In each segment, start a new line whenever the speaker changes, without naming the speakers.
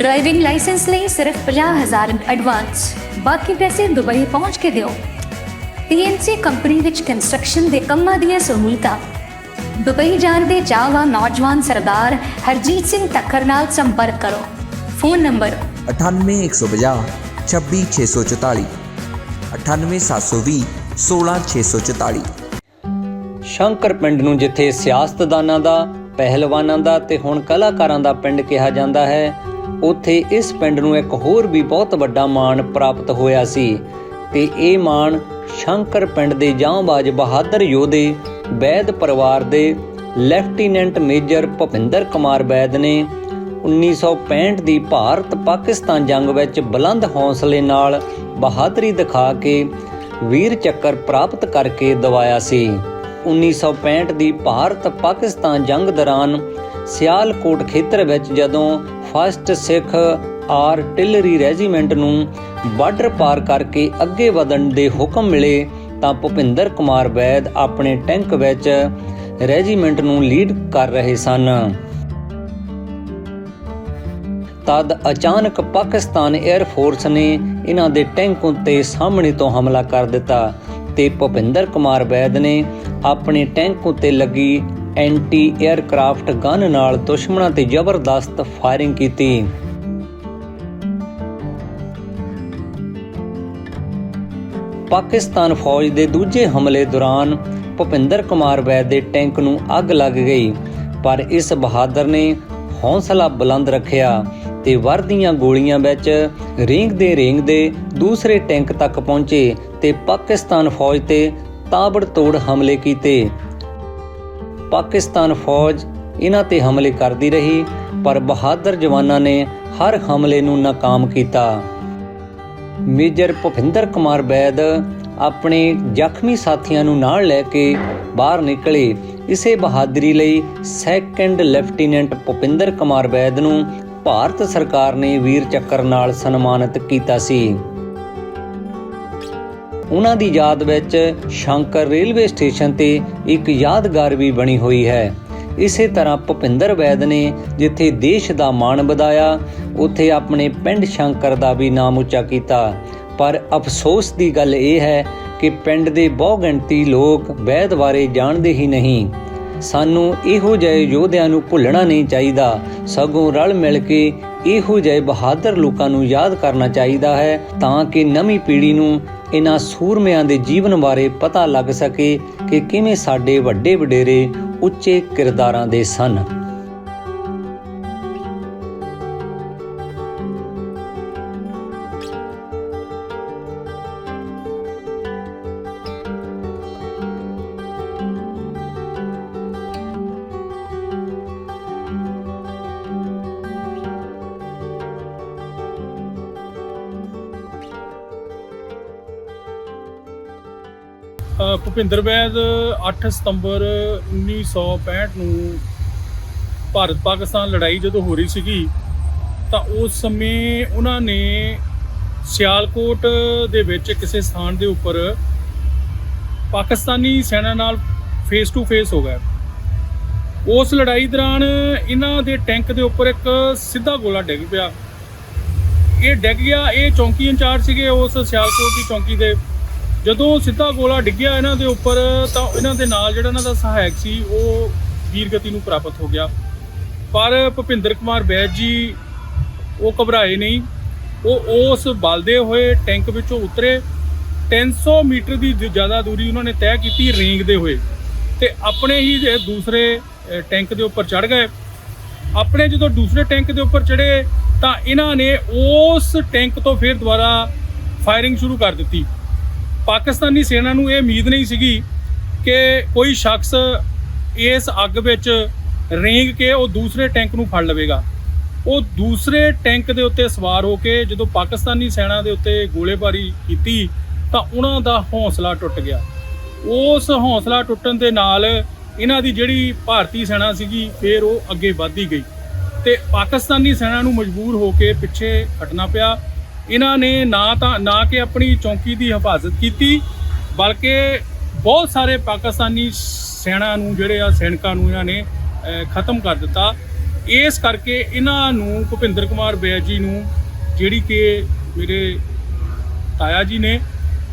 Driving licence ਲਈ ਸਿਰਫ 50000 advance ਬਾਕੀ ਪੈਸੇ ਦੁਬਈ ਪਹੁੰਚ ਕੇ ਦਿਓ। TNC ਕੰਪਨੀ ਵਿੱਚ ਕੰਸਟਰਕਸ਼ਨ ਦੇ ਕੰਮਾਂ ਦੀਆਂ ਸਹੂਲਤਾਂ ਦੁਬਈ ਜਾਣ ਦੇ ਚਾਹਵਾਨ ਨੌਜਵਾਨ ਸਰਦਾਰ ਹਰਜੀਤ ਸਿੰਘ ਤੱਕਰ ਨਾਲ ਸੰਪਰਕ ਕਰੋ। ਫੋਨ ਨੰਬਰ
98150 26644 98720 16644
ਸ਼ੰਕਰ ਪਿੰਡ ਨੂੰ ਜਿੱਥੇ ਸਿਆਸਤਦਾਨਾਂ ਦਾ ਪਹਿਲਵਾਨਾਂ ਦਾ ਤੇ ਹੁਣ ਕਲਾਕਾਰਾਂ ਦਾ ਪਿੰਡ ਕਿਹਾ ਜਾਂਦਾ ਹੈ ਉੱਥੇ ਇਸ ਪਿੰਡ ਨੂੰ ਇੱਕ ਹੋਰ ਵੀ ਬਹੁਤ ਵੱਡਾ ਮਾਣ ਪ੍ਰਾਪਤ ਹੋਇਆ ਸੀ ਤੇ ਇਹ ਮਾਣ ਸ਼ੰਕਰ ਪਿੰਡ ਦੇ ਜਾਂਬਾਜ਼ ਬਹਾਦਰ ਯੋਧੇ ਵੈਦ ਪਰਿਵਾਰ ਦੇ ਲੈਫਟੀਨੈਂਟ ਮੇਜਰ ਭੁਪਿੰਦਰ ਕੁਮਾਰ ਵੈਦ ਨੇ 1965 ਦੀ ਭਾਰਤ ਪਾਕਿਸਤਾਨ ਜੰਗ ਵਿੱਚ ਬੁਲੰਦ ਹੌਸਲੇ ਨਾਲ ਬਹਾਦਰੀ ਦਿਖਾ ਕੇ ਵੀਰ ਚੱਕਰ ਪ੍ਰਾਪਤ ਕਰਕੇ ਦਵਾਇਆ ਸੀ। 1965 ਦੀ ਭਾਰਤ ਪਾਕਿਸਤਾਨ ਜੰਗ ਦੌਰਾਨ ਸਿਆਲਕੋਟ ਖੇਤਰ ਵਿੱਚ ਜਦੋਂ ਫਸਟ ਸਿੱਖ ਆਰਟਿਲਰੀ ਰੈਜੀਮੈਂਟ ਨੂੰ ਬਾਰਡਰ ਪਾਰ ਕਰਕੇ ਅੱਗੇ ਵਧਣ ਦੇ ਹੁਕਮ ਮਿਲੇ ਤਾਂ ਭੁਪਿੰਦਰ ਕੁਮਾਰ ਵੈਦ ਆਪਣੇ ਟੈਂਕ ਵਿੱਚ ਰੈਜੀਮੈਂਟ ਨੂੰ ਲੀਡ ਕਰ ਰਹੇ ਸਨ। ਤਦ ਅਚਾਨਕ ਪਾਕਿਸਤਾਨ 에ਅਰ ਫੋਰਸ ਨੇ ਇਹਨਾਂ ਦੇ ਟੈਂਕ ਉੱਤੇ ਸਾਹਮਣੇ ਤੋਂ ਹਮਲਾ ਕਰ ਦਿੱਤਾ ਤੇ ਭੁਪਿੰਦਰ ਕੁਮਾਰ ਵੈਦ ਨੇ ਆਪਣੇ ਟੈਂਕ ਉੱਤੇ ਲੱਗੀ ਐਂਟੀ 에ਅਰਕ੍ਰਾਫਟ ਗਨ ਨਾਲ ਦੁਸ਼ਮਣਾਂ ਤੇ ਜ਼ਬਰਦਸਤ ਫਾਇਰਿੰਗ ਕੀਤੀ। ਪਾਕਿਸਤਾਨ ਫੌਜ ਦੇ ਦੂਜੇ ਹਮਲੇ ਦੌਰਾਨ ਭੁਪਿੰਦਰ ਕੁਮਾਰ ਵੈਦ ਦੇ ਟੈਂਕ ਨੂੰ ਅੱਗ ਲੱਗ ਗਈ, ਪਰ ਇਸ ਬਹਾਦਰ ਨੇ ਹੌਸਲਾ ਬੁਲੰਦ ਰੱਖਿਆ ਤੇ ਵਰਦੀਆਂ ਗੋਲੀਆਂ ਵਿੱਚ ਰੇਂਗਦੇ ਰੇਂਗਦੇ ਦੂਸਰੇ ਟੈਂਕ ਤੱਕ ਪਹੁੰਚੇ ਤੇ ਪਾਕਿਸਤਾਨ ਫੌਜ ਤੇ ਤਾਬੜਤੋੜ ਹਮਲੇ ਕੀਤੇ। ਪਾਕਿਸਤਾਨ ਫੌਜ ਇਹਨਾਂ ਤੇ ਹਮਲੇ ਕਰਦੀ ਰਹੀ, ਪਰ ਬਹਾਦਰ ਜਵਾਨਾਂ ਨੇ ਹਰ ਹਮਲੇ ਨੂੰ ਨਾਕਾਮ ਕੀਤਾ। ਮੇਜਰ ਭੁਪਿੰਦਰ ਕੁਮਾਰ ਬੈਦ ਆਪਣੇ ਜ਼ਖਮੀ ਸਾਥੀਆਂ ਨੂੰ ਨਾਲ ਲੈ ਕੇ ਬਾਹਰ ਨਿਕਲੇ। ਇਸੇ ਬਹਾਦਰੀ ਲਈ ਸੈਕੰਡ ਲੈਫਟੀਨੈਂਟ ਭੁਪਿੰਦਰ ਕੁਮਾਰ ਬੈਦ ਨੂੰ ਭਾਰਤ ਸਰਕਾਰ ਨੇ ਵੀਰ ਚੱਕਰ ਨਾਲ ਸਨਮਾਨਿਤ ਕੀਤਾ ਸੀ। ਉਹਨਾਂ ਦੀ ਯਾਦ ਵਿੱਚ ਸ਼ੰਕਰ ਰੇਲਵੇ ਸਟੇਸ਼ਨ ਤੇ ਇੱਕ ਯਾਦਗਾਰ ਵੀ ਬਣੀ ਹੋਈ ਹੈ। ਇਸੇ ਤਰ੍ਹਾਂ ਭੁਪਿੰਦਰ ਵੈਦ ਨੇ ਜਿੱਥੇ ਦੇਸ਼ ਦਾ ਮਾਣ ਵਧਾਇਆ, ਉੱਥੇ ਆਪਣੇ ਪਿੰਡ ਸ਼ੰਕਰ ਦਾ ਵੀ ਨਾਮ ਉੱਚਾ ਕੀਤਾ। ਪਰ ਅਫਸੋਸ ਦੀ ਗੱਲ ਇਹ ਹੈ ਕਿ ਪਿੰਡ ਦੇ ਬਹੁਗਿਣਤੀ ਲੋਕ ਵੈਦ ਬਾਰੇ ਜਾਣਦੇ ਹੀ ਨਹੀਂ। ਸਾਨੂੰ ਇਹੋ ਜਿਹੇ ਯੋਧਿਆਂ ਨੂੰ ਭੁੱਲਣਾ ਨਹੀਂ ਚਾਹੀਦਾ। ਸਗੋਂ ਰਲ ਮਿਲ ਕੇ ਇਹੋ ਜਿਹੇ ਬਹਾਦਰ ਲੋਕਾਂ ਨੂੰ ਯਾਦ ਕਰਨਾ ਚਾਹੀਦਾ ਹੈ ਤਾਂ ਕਿ ਨਵੀਂ ਪੀੜ੍ਹੀ ਨੂੰ ਇਹਨਾਂ ਸੂਰਮਿਆਂ ਦੇ ਜੀਵਨ ਬਾਰੇ ਪਤਾ ਲੱਗ ਸਕੇ ਕਿ ਕਿਵੇਂ ਸਾਡੇ ਵੱਡੇ ਵਡੇਰੇ ਉੱਚੇ ਕਿਰਦਾਰਾਂ ਦੇ ਸਨ।
ਭੁਪਿੰਦਰ ਵੈਦ 8 ਸਤੰਬਰ 1965 ਨੂੰ ਭਾਰਤ ਪਾਕਿਸਤਾਨ ਲੜਾਈ ਜਦੋਂ ਹੋ ਰਹੀ ਸੀਗੀ, ਤਾਂ ਉਸ ਸਮੇਂ ਉਹਨਾਂ ਨੇ ਸਿਆਲਕੋਟ ਦੇ ਵਿੱਚ ਕਿਸੇ ਸਥਾਨ ਦੇ ਉੱਪਰ ਪਾਕਿਸਤਾਨੀ ਸੈਨਾ ਨਾਲ ਫੇਸ ਟੂ ਫੇਸ ਹੋ ਗਏ। ਉਸ ਲੜਾਈ ਦੌਰਾਨ ਇਹਨਾਂ ਦੇ ਟੈਂਕ ਦੇ ਉੱਪਰ ਇੱਕ ਸਿੱਧਾ ਗੋਲਾ ਡਿੱਗ ਪਿਆ। ਇਹ ਡਿੱਗ ਗਿਆ, ਇਹ ਚੌਂਕੀ ਇੰਚਾਰਜ ਸੀਗੇ ਉਸ ਸਿਆਲਕੋਟ ਦੀ ਚੌਂਕੀ ਦੇ। ਜਦੋਂ ਸਿੱਧਾ ਗੋਲਾ ਡਿੱਗਿਆ ਇਹਨਾਂ ਦੇ ਉੱਪਰ, ਤਾਂ ਇਹਨਾਂ ਦੇ ਨਾਲ ਜਿਹੜਾ ਇਹਨਾਂ ਦਾ ਸਹਾਇਕ ਸੀ, ਉਹ ਵੀਰਗਤੀ ਨੂੰ ਪ੍ਰਾਪਤ ਹੋ ਗਿਆ। ਪਰ ਭੁਪਿੰਦਰ ਕੁਮਾਰ ਬੈਦ ਜੀ, ਉਹ ਘਬਰਾਏ ਨਹੀਂ। ਉਹ ਉਸ ਬਲਦੇ ਹੋਏ ਟੈਂਕ ਵਿੱਚੋਂ ਉਤਰੇ। 300 ਮੀਟਰ ਦੀ ਜ਼ਿਆਦਾ ਦੂਰੀ ਉਹਨਾਂ ਨੇ ਤੈਅ ਕੀਤੀ ਰੇਂਗਦੇ ਹੋਏ ਤੇ ਆਪਣੇ ਹੀ ਦੂਸਰੇ ਟੈਂਕ ਦੇ ਉੱਪਰ ਚੜ ਗਏ। ਆਪਣੇ ਜਦੋਂ ਦੂਸਰੇ ਟੈਂਕ ਦੇ ਉੱਪਰ ਚੜੇ ਤਾਂ ਇਹਨਾਂ ਨੇ ਉਸ ਟੈਂਕ ਤੋਂ ਫਿਰ ਦੁਬਾਰਾ ਫਾਇਰਿੰਗ ਸ਼ੁਰੂ ਕਰ ਦਿੱਤੀ। ਪਾਕਿਸਤਾਨੀ ਸੈਨਾ ਨੂੰ ਇਹ ਉਮੀਦ ਨਹੀਂ ਸੀਗੀ ਕਿ ਕੋਈ ਸ਼ਖਸ ਇਸ ਅੱਗ ਵਿੱਚ ਰੇਂਗ ਕੇ ਉਹ ਦੂਸਰੇ ਟੈਂਕ ਨੂੰ ਫੜ ਲਵੇਗਾ। ਉਹ ਦੂਸਰੇ ਟੈਂਕ ਦੇ ਉੱਤੇ ਸਵਾਰ ਹੋ ਕੇ ਜਦੋਂ ਪਾਕਿਸਤਾਨੀ ਸੈਨਾ ਦੇ ਉੱਤੇ ਗੋਲੇਬਾਰੀ ਕੀਤੀ ਤਾਂ ਉਹਨਾਂ ਦਾ ਹੌਸਲਾ ਟੁੱਟ ਗਿਆ। ਉਸ ਹੌਸਲਾ ਟੁੱਟਣ ਦੇ ਨਾਲ ਇਹਨਾਂ ਦੀ ਜਿਹੜੀ ਭਾਰਤੀ ਸੈਨਾ ਸੀਗੀ ਫਿਰ ਉਹ ਅੱਗੇ ਵਧਦੀ ਗਈ ਤੇ ਪਾਕਿਸਤਾਨੀ ਸੈਨਾ ਨੂੰ ਮਜਬੂਰ ਹੋ ਕੇ ਪਿੱਛੇ ਹਟਣਾ ਪਿਆ। ਇਹਨਾਂ ਨੇ ਨਾ ਤਾਂ ਨਾ ਕਿ ਆਪਣੀ ਚੌਂਕੀ ਦੀ ਹਿਫਾਜ਼ਤ ਕੀਤੀ, ਬਲਕਿ ਬਹੁਤ ਸਾਰੇ ਪਾਕਿਸਤਾਨੀ ਸੈਨਾ ਨੂੰ ਜਿਹੜੇ ਆ ਸੈਨਿਕਾਂ ਨੂੰ ਇਹਨਾਂ ਨੇ ਖਤਮ ਕਰ ਦਿੱਤਾ। ਇਸ ਕਰਕੇ ਇਹਨਾਂ ਨੂੰ ਭੁਪਿੰਦਰ ਕੁਮਾਰ ਬੈਜ ਜੀ ਨੂੰ, ਜਿਹੜੀ ਕਿ ਮੇਰੇ ਤਾਇਆ ਜੀ ਨੇ,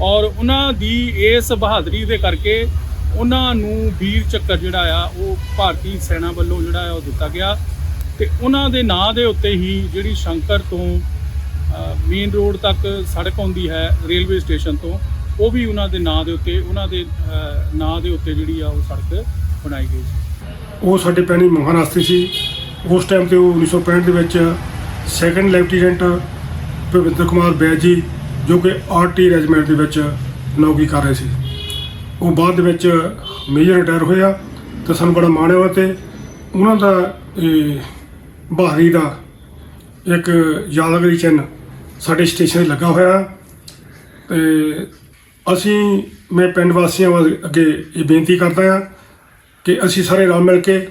ਔਰ ਉਹਨਾਂ ਦੀ ਇਸ ਬਹਾਦਰੀ ਦੇ ਕਰਕੇ ਉਹਨਾਂ ਨੂੰ ਵੀਰ ਚੱਕਰ ਜਿਹੜਾ ਆ, ਉਹ ਭਾਰਤੀ ਸੈਨਾ ਵੱਲੋਂ ਜਿਹੜਾ ਆ ਉਹ ਦਿੱਤਾ ਗਿਆ। ਤੇ ਉਹਨਾਂ ਦੇ ਨਾਂ ਦੇ ਉੱਤੇ ਹੀ ਜਿਹੜੀ ਸ਼ੰਕਰ ਤੋਂ ਮੇਨ ਰੋਡ ਤੱਕ ਸੜਕ ਆਉਂਦੀ ਹੈ ਰੇਲਵੇ ਸਟੇਸ਼ਨ ਤੋਂ। ਉਹ ਵੀ ਉਹਨਾਂ ਦੇ ਨਾਂ ਦੇ ਉੱਤੇ ਉਹਨਾਂ ਦੇ ਨਾਂ ਦੇ ਉੱਤੇ ਜਿਹੜੀ ਆ ਉਹ ਸੜਕ ਬਣਾਈ ਗਈ ਸੀ।
ਉਹ ਸਾਡੇ ਪੈਣੀ ਮਹਾਰਾਸ਼ਟਰੀ ਸੀ। ਉਸ ਟਾਈਮ ਤੇ ਉਹ 1965 ਦੇ ਵਿੱਚ ਸੈਕੰਡ ਲੈਫਟੀਨੈਂਟ ਭਵਿੰਦਰ ਕੁਮਾਰ ਬੈਜ ਜੀ ਜੋ ਕਿ ਆਰਟੀ ਰੈਜੀਮੈਂਟ ਦੇ ਵਿੱਚ ਨੌਕਰੀ ਕਰ ਰਹੇ ਸੀ। ਉਹ ਬਾਅਦ ਦੇ ਵਿੱਚ ਮੇਜਰ ਰਿਟਾਇਰ ਹੋਇਆ ਤੇ ਸਾਨੂੰ ਬੜਾ ਮਾਣ ਹੈ ਉਹਨਾਂ ਤੇ ਉਹਨਾਂ ਦਾ ਇਹ, ਬਹਾਦਰੀ ਦਾ ਇੱਕ ਯਾਦਗਾਰੀ ਚਿੰਨ੍ਹ ਸਾਡੇ ਸਟੇਸ਼ਨ 'ਤੇ ਲੱਗਾ ਹੋਇਆ। ਤੇ ਅਸੀਂ, ਮੈਂ ਪਿੰਡ ਵਾਸੀਆਂ ਵੱਲ ਅੱਗੇ ਇਹ ਬੇਨਤੀ ਕਰਦਾ ਹਾਂ ਕਿ ਅਸੀਂ ਸਾਰੇ ਰਲ ਮਿਲ ਕੇ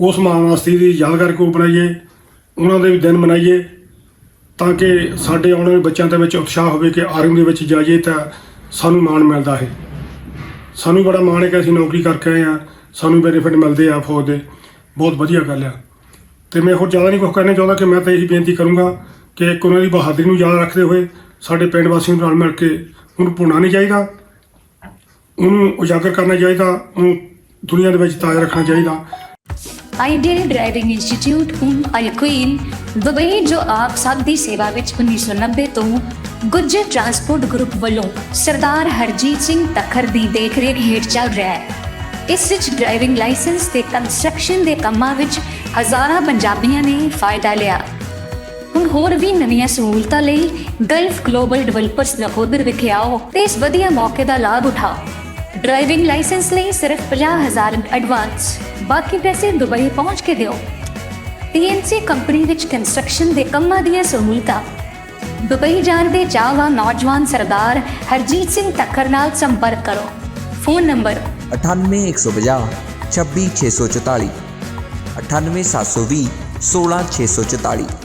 ਉਸ ਮਾਂ ਵਾਸਤੇ ਦੀ ਯਾਦਗਾਰ ਕੋ ਬਣਾਈਏ, ਉਹਨਾਂ ਦੇ ਵੀ ਦਿਨ ਮਨਾਈਏ, ਤਾਂ ਕਿ ਸਾਡੇ ਆਉਣ ਵਾਲੇ ਬੱਚਿਆਂ ਦੇ ਵਿੱਚ ਉਤਸ਼ਾਹ ਹੋਵੇ ਕਿ ਆਰਮੀ ਦੇ ਵਿੱਚ ਜਾਈਏ ਤਾਂ ਸਾਨੂੰ ਮਾਣ ਮਿਲਦਾ ਹੈ। ਸਾਨੂੰ ਬੜਾ ਮਾਣ ਹੈ ਕਿ ਅਸੀਂ ਨੌਕਰੀ ਕਰਕੇ ਆਏ ਆ ਸਾਨੂੰ ਬੈਨੀਫਿਟ ਮਿਲਦੇ ਆ ਫੌਜ ਦੇ। ਬਹੁਤ ਵਧੀਆ ਗੱਲ ਆ। ਤੇ ਮੈਂ ਹੋਰ ਜ਼ਿਆਦਾ ਨਹੀਂ ਕੁਝ ਕਹਿਣਾ ਚਾਹੁੰਦਾ ਕਿ ਮੈਂ ਤਾਂ ਇਹੀ ਬੇਨਤੀ ਕਰੂੰਗਾ ਕਿ ਇੱਕ ਉਹਨਾਂ ਦੀ ਬਹਾਦਰੀ ਨੂੰ ਯਾਦ ਰੱਖਦੇ ਹੋਏ ਸਾਡੇ ਪਿੰਡ ਵਾਸੀਆਂ ਨੂੰ ਮਿਲ ਕੇ ਉਹਨੂੰ ਭੁੱਲਣਾ ਨਹੀਂ ਚਾਹੀਦਾ, ਉਹਨੂੰ ਉਜਾਗਰ ਕਰਨਾ ਚਾਹੀਦਾ, ਉਹਨੂੰ ਦੁਨੀਆ ਦੇ ਵਿੱਚ ਤਾਜ਼ਾ ਰੱਖਣਾ ਚਾਹੀਦਾ।
ਆਈਡੀਅਲ ਡਰਾਈਵਿੰਗ ਇੰਸਟੀਚਿਊਟ ਹੁਣ ਅਲਕੁਇਨ ਦੁਬਈ ਜੋ ਆਪ ਸਭ ਦੀ ਸੇਵਾ ਵਿੱਚ 1990 ਤੋਂ ਗੁੱਜਰ ਟਰਾਂਸਪੋਰਟ ਗਰੁੱਪ ਵੱਲੋਂ ਸਰਦਾਰ ਹਰਜੀਤ ਸਿੰਘ ਤਖਰ ਦੀ ਦੇਖਰੇਖ ਹੇਠ ਚੱਲ ਰਿਹਾ ਹੈ। ਇਸ ਵਿੱਚ ਡਰਾਈਵਿੰਗ ਲਾਇਸੈਂਸ ਤੇ ਕੰਸਟਰਕਸ਼ਨ ਦੇ ਕੰਮਾਂ ਵਿੱਚ ਹਜ਼ਾਰਾਂ ਪੰਜਾਬੀਆਂ ਨੇ ਫਾਇਦਾ ਲਿਆ। ਹੁਣ ਹੋਰ ਵੀ ਨਵੀਆਂ ਸਹੂਲਤਾਂ ਲਈ ਗਲਫ ਗਲੋਬਲ ਡਿਵੈਲਪਰਸ ਨਕੋਦਰ ਵਿਖੇ ਆਓ ਤੇ ਇਸ ਵਧੀਆ ਮੌਕੇ ਦਾ ਲਾਭ ਉਠਾਓ। ਡਰਾਈਵਿੰਗ ਲਾਇਸੈਂਸ ਲਈ ਸਿਰਫ 50000 ਐਡਵਾਂਸ ਬਾਕੀ ਪੈਸੇ ਦੁਬਈ ਪਹੁੰਚ ਕੇ ਦਿਓ। TNC ਕੰਪਨੀ ਵਿੱਚ ਕੰਸਟਰਕਸ਼ਨ ਦੇ ਕੰਮਾਂ ਦੀਆਂ ਸਹੂਲਤਾਂ। ਦੁਬਈ ਜਾਣ ਦੇ ਚਾਹਵਾਨ ਨੌਜਵਾਨ ਸਰਦਾਰ ਹਰਜੀਤ ਸਿੰਘ ਤੱਕਰ ਨਾਲ ਸੰਪਰਕ ਕਰੋ। Phone number
98150 26644 98720 16644